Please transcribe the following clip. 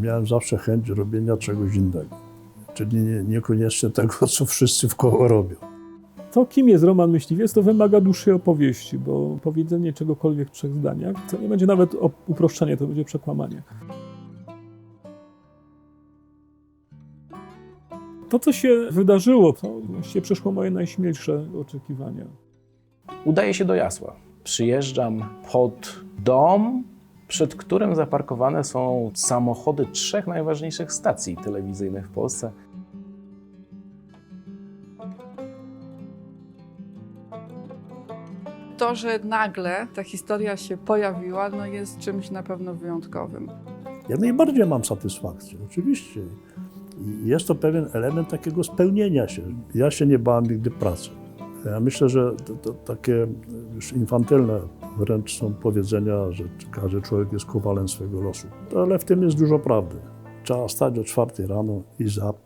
miałem zawsze chęć robienia czegoś innego. Czyli nie, niekoniecznie tego, co wszyscy w koło robią. To, kim jest Roman Myśliwiec, to wymaga dłuższej opowieści, bo powiedzenie czegokolwiek w trzech zdaniach to nie będzie nawet uproszczenie, to będzie przekłamanie. To, co się wydarzyło, to właściwie przeszło moje najśmielsze oczekiwania. Udaję się do Jasła. Przyjeżdżam pod dom, przed którym zaparkowane są samochody trzech najważniejszych stacji telewizyjnych w Polsce. To, że nagle ta historia się pojawiła, no jest czymś na pewno wyjątkowym. Jak najbardziej mam satysfakcję, oczywiście. I jest to pewien element takiego spełnienia się. Ja się nie bałem nigdy pracy. Ja myślę, że to, to takie już infantylne wręcz są powiedzenia, że każdy człowiek jest kowalem swojego losu. Ale w tym jest dużo prawdy. Trzeba stać o czwartej rano i zap,